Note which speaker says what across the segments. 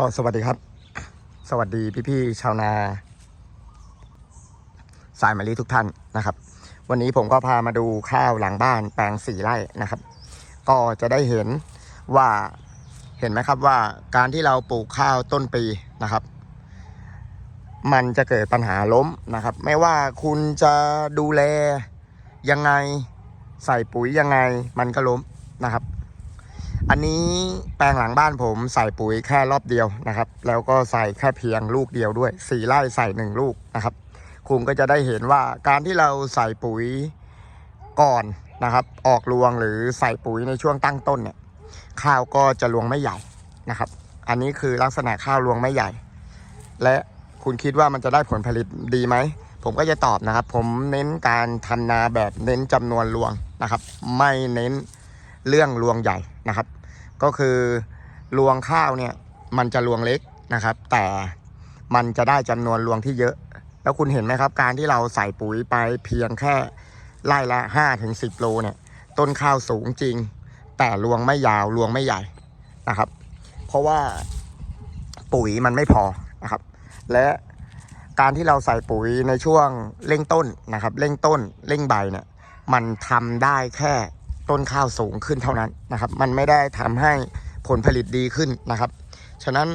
Speaker 1: ก็สวัสดีครับ สวัสดีพี่ๆชาวนา สายมะลิทุกท่านนะครับ วันนี้ผมก็พามาดูข้าวหลังบ้านแปลงสี่ไร่นะครับ ก็จะได้เห็นว่าเห็นไหมครับว่าการที่เราปลูกข้าวต้นปีนะครับ มันจะเกิดปัญหาล้มนะครับ ไม่ว่าคุณจะดูแลยังไงใส่ปุ๋ยยังไงมันก็ล้มนะครับ อันนี้แปลงหลังบ้านผมใส่ปุ๋ยแค่รอบเดียวนะครับ แล้วก็ใส่แค่เพียงลูกเดียวด้วยสี่ไร่ใส่หนึ่งลูกนะครับคุณก็จะได้เห็นว่าการที่เราใส่ปุ๋ยก่อนนะครับ ออกรวงหรือใส่ปุ๋ยในช่วงตั้งต้นเนี่ย ข้าวก็จะรวงไม่ใหญ่นะครับ อันนี้คือลักษณะข้าวรวงไม่ใหญ่ และคุณคิดว่ามันจะได้ผลผลิตดีไหมผมก็จะตอบนะครับ ผมเน้นการทำนาแบบเน้นจำนวนรวงนะครับ ไม่เน้นเรื่องรวงใหญ่นะครับ ก็คือรวงข้าวเนี่ยมันจะรวงเล็กนะครับ แต่มันจะได้จำนวนรวงที่เยอะ แล้วคุณเห็นไหมครับ การที่เราใส่ปุ๋ยไปเพียงแค่ไร่ละ5ถึง10 โลเนี่ย ต้นข้าวสูงจริง แต่รวงไม่ยาวรวงไม่ใหญ่นะครับ เพราะว่าปุ๋ยมันไม่พอนะครับ และการที่เราใส่ปุ๋ยในช่วงเร่งต้นนะครับ เร่งต้นเร่งใบเนี่ย มันทำได้แค่ ต้นข้าวสูงขึ้นเท่านั้นนะครับ มันไม่ได้ทำให้ผลผลิตดีขึ้นนะครับ ฉะนั้น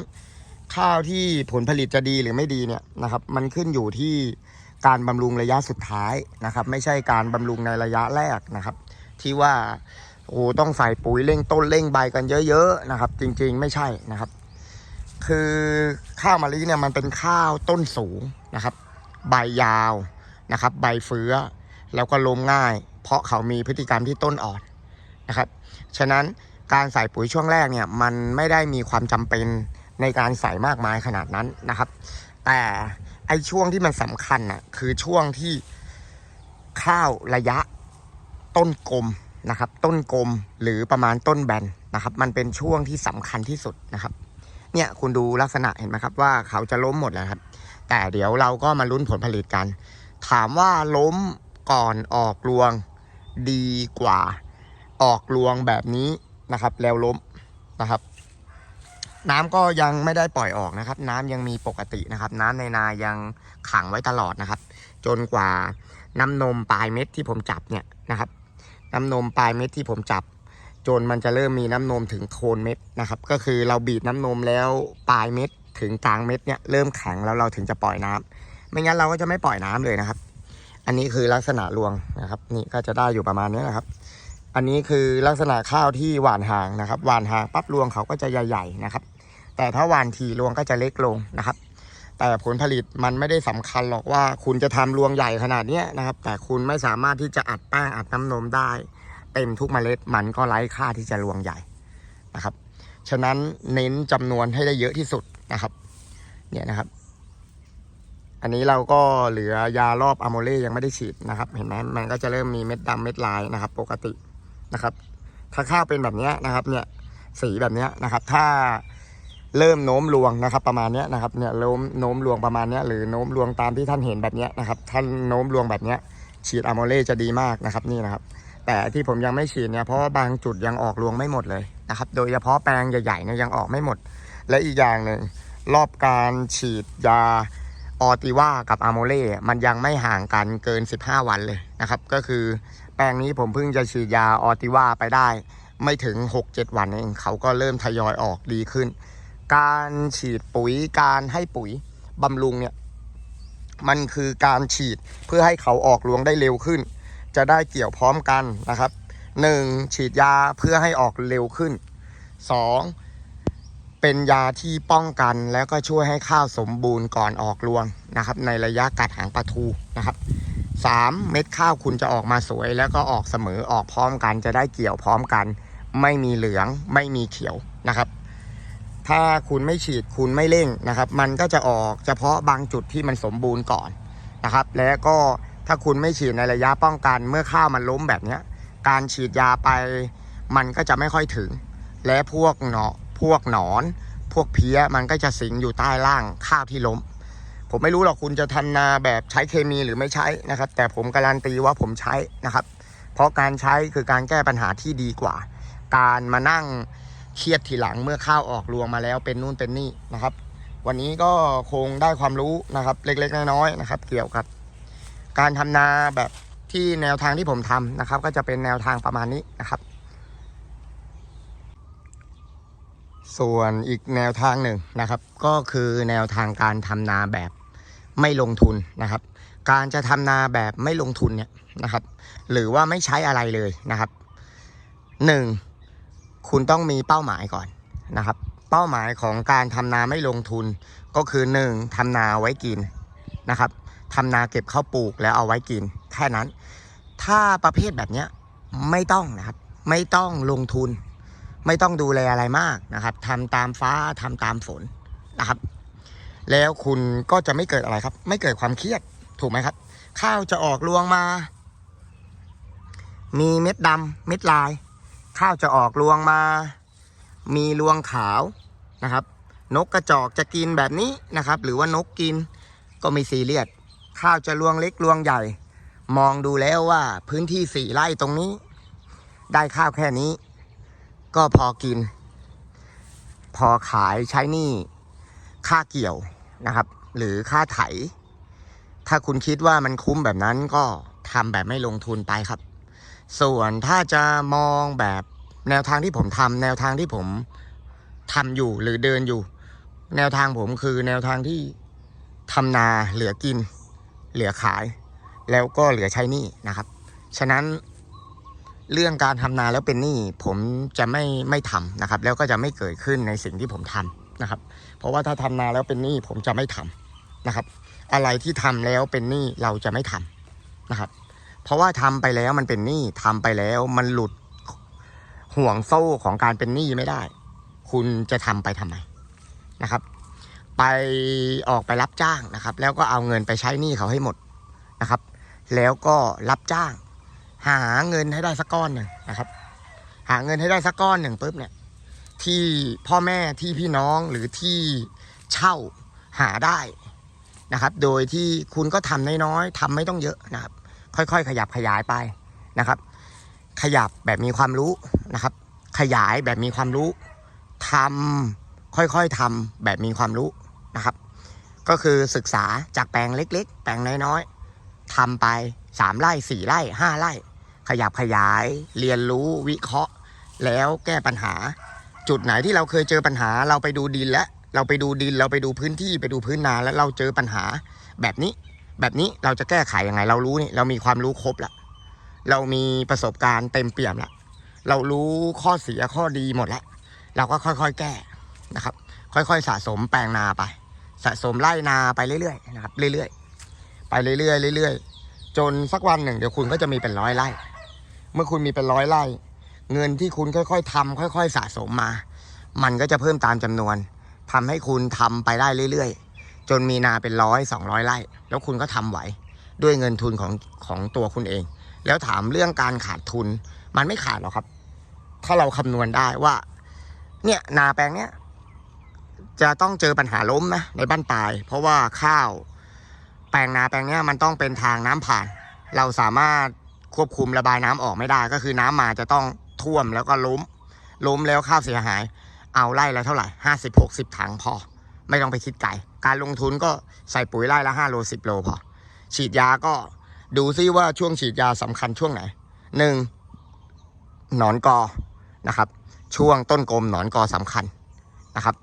Speaker 1: ข้าวที่ผลผลิตจะดีหรือไม่ดีเนี่ยนะครับ มันขึ้นอยู่ที่การบำรุงระยะสุดท้ายนะครับ ไม่ใช่การบำรุงในระยะแรกนะครับ ที่ว่าโอ้ต้องใส่ปุ๋ยเร่งต้นเร่งใบกันเยอะๆนะครับ จริงๆไม่ใช่นะครับ คือข้าวมะลิเนี่ยมันเป็นข้าวต้นสูงนะครับ ใบยาวนะครับ ใบเฟื้อ แล้วก็ล้มง่าย เพราะเขามีพฤติกรรมที่ต้นอ่อนนะครับ ฉะนั้นการใส่ปุ๋ยช่วงแรกเนี่ยมันไม่ได้มีความจำเป็นในการใส่มากมายขนาดนั้นนะครับ แต่ไอช่วงที่มันสำคัญน่ะคือช่วงที่ข้าวระยะต้นกลมนะครับ ต้นกลมหรือประมาณต้นแบนนะครับ มันเป็นช่วงที่สำคัญที่สุดนะครับ เนี่ยคุณดูลักษณะเห็นไหมครับว่าเขาจะล้มหมดแล้วครับ แต่เดี๋ยวเราก็มาลุ้นผลผลิตกัน ถามว่าล้มก่อนออกรวง ดีกว่าออกรวงแบบนี้นะครับ แล้วล้มนะครับ น้ำก็ยังไม่ได้ปล่อยออกนะครับ น้ำยังมีปกตินะครับ น้ำในนายังขังไว้ตลอดนะครับ จนกว่าน้ำนมปลายเม็ดที่ผมจับเนี่ยนะครับ น้ำนมปลายเม็ดที่ผมจับ จนมันจะเริ่มมีน้ำนมถึงโคนเม็ดนะครับ ก็คือเราบีบน้ำนมแล้วปลายเม็ดถึงกลางเม็ดเนี่ยเริ่มแข็งแล้วเราถึงจะปล่อยน้ำไม่งั้นเราก็จะไม่ปล่อยน้ำเลยนะครับ อันนี้คือลักษณะรวงนะครับ นี่ก็จะได้อยู่ประมาณนี้นะครับ อันนี้คือลักษณะข้าวที่หวานห่างนะครับ หวานห่างปั๊บรวงเขาก็จะใหญ่ๆนะครับ แต่ถ้าหวานทีรวงก็จะเล็กลงนะครับ แต่ผลผลิตมันไม่ได้สำคัญหรอกว่าคุณจะทำรวงใหญ่ขนาดเนี้ยนะครับ แต่คุณไม่สามารถที่จะอัดแป้งอัดน้ำนมได้ เต็มทุกเมล็ดมันก็ไร้ค่าที่จะรวงใหญ่นะครับ ฉะนั้นเน้นจำนวนให้ได้เยอะที่สุดนะครับ เนี่ยนะครับ อันนี้เราก็เหลือยารอบอะโมเล่ยังไม่ได้ฉีดนะครับ เห็นไหมมันก็จะเริ่มมีเม็ดดำเม็ดลายนะครับ ปกตินะครับ ถ้าข้าวเป็นแบบนี้นะครับ เนี่ยสีแบบนี้นะครับ ถ้าเริ่มโน้มรวงนะครับ ประมาณนี้นะครับเนี่ยโน้มโน้มรวงประมาณนี้หรือโน้มรวงตามที่ท่านเห็นแบบนี้นะครับ ท่านโน้มรวงแบบนี้ฉีดอะโมเล่จะดีมากนะครับนี่นะครับ แต่ที่ผมยังไม่ฉีดเนี่ยเพราะว่าบางจุดยังออกรวงไม่หมดเลยนะครับ โดยเฉพาะแปลงใหญ่ๆเนี่ยยังออกไม่หมด และอีกอย่างหนึ่งรอบการฉีดยา ออติว่ากับอะโมเล่มันยังไม่ห่างกันเกิน 15 วันเลยนะครับ ก็คือแปลงนี้ผมเพิ่งจะฉีดยาออติว่าไปได้ ไม่ถึง 6-7 วันเองเขาก็เริ่มทยอยออกดีขึ้น การฉีดปุ๋ยการให้ปุ๋ยบำรุงเนี่ยมันคือการฉีดเพื่อให้เขาออกรวงได้เร็วขึ้น จะได้เกี่ยวพร้อมกันนะครับ 1. ฉีดยาเพื่อให้ออกเร็วขึ้น 2. เป็นยาที่ป้องกันแล้วก็ช่วยให้ข้าวสมบูรณ์ก่อนออกรวงนะครับ ในระยะกัดหางปลาทูนะครับ 3. เม็ดข้าวคุณจะออกมาสวย แล้วก็ออกเสมอออกพร้อมกันจะได้เกี่ยวพร้อมกัน ไม่มีเหลืองไม่มีเขียวนะครับ ถ้าคุณไม่ฉีดคุณไม่เร่งนะครับ มันก็จะออกเฉพาะบางจุดที่มันสมบูรณ์ก่อนนะครับ แล้วก็ถ้าคุณไม่ฉีดในระยะป้องกันเมื่อข้าวมันล้มแบบนี้การฉีดยาไปมันก็จะไม่ค่อยถึง และพวกเนาะ พวกหนอน พวกเพี้ยมันก็จะสิงอยู่ใต้ล่างข้าวที่ล้ม ผมไม่รู้หรอกคุณจะทำนาแบบใช้เคมีหรือไม่ใช้นะครับ แต่ผมการันตีว่าผมใช้นะครับ เพราะการใช้คือการแก้ปัญหาที่ดีกว่า การมานั่งเครียดทีหลังเมื่อข้าวออกรวงมาแล้วเป็นนู่นเป็นนี่นะครับ วันนี้ก็คงได้ความรู้นะครับ เล็กๆน้อยๆนะครับ เกี่ยวกับ การทำนาแบบที่แนวทางที่ผมทำนะครับ ก็จะเป็นแนวทางประมาณนี้นะครับ ส่วนอีกแนวทางหนึ่งนะครับ ก็คือแนวทางการทำนาแบบไม่ลงทุนนะครับ การจะทำนาแบบไม่ลงทุนเนี่ยนะครับ หรือว่าไม่ใช้อะไรเลยนะครับหนึ่งคุณต้องมีเป้าหมายก่อนนะครับ เป้าหมายของการทำนาไม่ลงทุน ก็คือหนึ่งทำนาไว้กินนะครับทำนาเก็บข้าวปลูกแล้วเอาไว้กิน แค่นั้น ถ้าประเภทแบบเนี้ยไม่ต้องนะครับ ไม่ต้องลงทุน ไม่ต้องดูแลอะไรมากนะครับทำตามฟ้าทำตามฝนนะครับ แล้วคุณก็จะไม่เกิดอะไรครับ ไม่เกิดความเครียดถูกไหมครับ ข้าวจะออกรวงมา มีเม็ดดำเม็ดลาย ข้าวจะออกรวงมา มีรวงขาวนะครับ นกกระจอกจะกินแบบนี้นะครับ หรือว่านกกินก็ไม่ซีเรียสข้าวจะรวงเล็กรวงใหญ่ มองดูแล้วว่าพื้นที่สี่ไร่ตรงนี้ ได้ข้าวแค่นี้ ก็พอกิน พอขายใช้หนี้ค่าเกี่ยวนะครับ หรือค่าไถ ถ้าคุณคิดว่ามันคุ้มแบบนั้นก็ทำแบบไม่ลงทุนไปครับ ส่วนถ้าจะมองแบบแนวทางที่ผมทำแนวทางที่ผมทำอยู่หรือเดินอยู่ แนวทางผมคือแนวทางที่ทำนาเหลือกิน เหลือขาย แล้วก็เหลือใช้หนี้นะครับ ฉะนั้น เรื่องการทำนาแล้วเป็นหนี้ผมจะไม่ไม่ทำนะครับ แล้วก็จะไม่เกิดขึ้นในสิ่งที่ผมทำนะครับ เพราะว่าถ้าทำนาแล้วเป็นหนี้ผมจะไม่ทำนะครับ อะไรที่ทำแล้วเป็นหนี้เราจะไม่ทำนะครับ เพราะว่าทำไปแล้วมันเป็นหนี้ทำไปแล้วมันหลุดห่วงโซ่ของการเป็นหนี้ไม่ได้ คุณจะทำไปทำไมนะครับ ไปออกไปรับจ้างนะครับ แล้วก็เอาเงินไปใช้หนี้เขาให้หมดนะครับ แล้วก็รับจ้าง หาเงินให้ได้สักก้อนหนึ่งนะครับ หาเงินให้ได้สักก้อนหนึ่งปุ๊บเนี่ย ที่พ่อแม่ที่พี่น้องหรือที่เช่าหาได้นะครับ โดยที่คุณก็ทำน้อยๆทำไม่ต้องเยอะนะครับ ค่อยๆ ขยับขยายไปนะครับ ขยับแบบมีความรู้นะครับ ขยายแบบมีความรู้ทำค่อยๆทำแบบมีความรู้นะครับ ก็คือศึกษาจากแปลงเล็ก ๆ แปลงน้อยๆทำไปสามไร่สี่ไร่ห้าไร่ ขยับขยาย เรียนรู้วิเคราะห์ แล้วแก้ปัญหา จุดไหนที่เราเคยเจอปัญหา เราไปดูดินแล้วเราไปดูดินเราไปดูพื้นที่ไปดูพื้นนาแล้วเราเจอปัญหา แบบนี้ แบบนี้เราจะแก้ไขยังไง เรารู้นี่เรามีความรู้ครบละเรามีประสบการณ์เต็มเปี่ยมละเรารู้ข้อเสียข้อดีหมดแล้วเราก็ค่อยๆแก้นะครับ ค่อยๆสะสมแปลงนาไป สะสมไร่นาไปเรื่อยๆนะครับเรื่อยๆไปเรื่อยๆเรื่อยๆจนสักวันหนึ่งเดี๋ยวคุณก็จะมีเป็นร้อยไร่ เมื่อคุณมีเป็นร้อยไร่ เงินที่คุณค่อยๆทำค่อย ๆ สะสมมา มันก็จะเพิ่มตามจำนวนทำให้คุณทำไปได้เรื่อยๆ จนมีนาเป็นร้อยสองร้อยไร่ แล้วคุณก็ทำไหว ด้วยเงินทุนของของตัวคุณเอง แล้วถามเรื่องการขาดทุน มันไม่ขาดหรอกครับ ถ้าเราคำนวณได้ว่า เนี่ยนาแปลงเนี้ยจะต้องเจอปัญหาล้มนะในบ้านปลาย เพราะว่าข้าวแปลงนาแปลงเนี้ยมันต้องเป็นทางน้ำผ่าน เราสามารถ ควบคุมระบายน้ำออกไม่ได้ ก็คือน้ำมาจะต้องท่วมแล้วก็ล้ม ล้มแล้วข้าวเสียหาย เอาไร่ละเท่าไหร่ห้าสิบหกสิบถังพอ ไม่ต้องไปคิดไกลการลงทุนก็ใส่ปุ๋ยไร่ละห้าโลสิบโลพอ ฉีดยาก็ดูซิว่าช่วงฉีดยาสำคัญช่วงไหนหนึ่งหนอนกอนะครับ ช่วงต้นกลมหนอนกอสำคัญนะครับ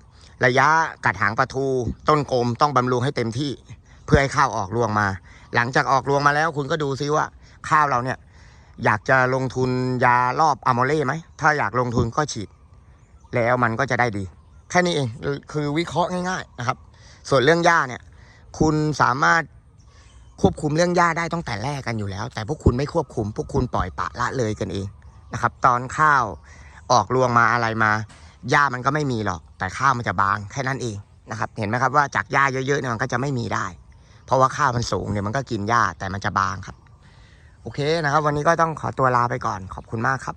Speaker 1: ระยะกัดหางปลาทูต้นกลมต้องบำรุงให้เต็มที่ เพื่อให้ข้าวออกรวงมา หลังจากออกรวงมาแล้วคุณก็ดูซิว่า ข้าวเราเนี่ย อยากจะลงทุนยารอบอะโมเล่ไหม ถ้าอยากลงทุนก็ฉีด แล้วมันก็จะได้ดี แค่นี้เองคือวิเคราะห์ง่ายๆนะครับ ส่วนเรื่องหญ้าเนี่ย คุณสามารถควบคุมเรื่องหญ้าได้ตั้งแต่แรกกันอยู่แล้ว แต่พวกคุณไม่ควบคุม พวกคุณปล่อยปะละเลยกันเองนะครับ ตอนข้าวออกรวงมาอะไรมาหญ้ามันก็ไม่มีหรอก แต่ข้าวมันจะบางแค่นั้นเองนะครับ เห็นไหมครับว่าจากหญ้าเยอะๆเนี่ยมันก็จะไม่มีได้ เพราะว่าข้าวมันสูงเนี่ยมันก็กินหญ้าแต่มันจะบางครับ โอเคนะครับ วันนี้ก็ต้องขอตัวลาไปก่อนขอบคุณมากครับ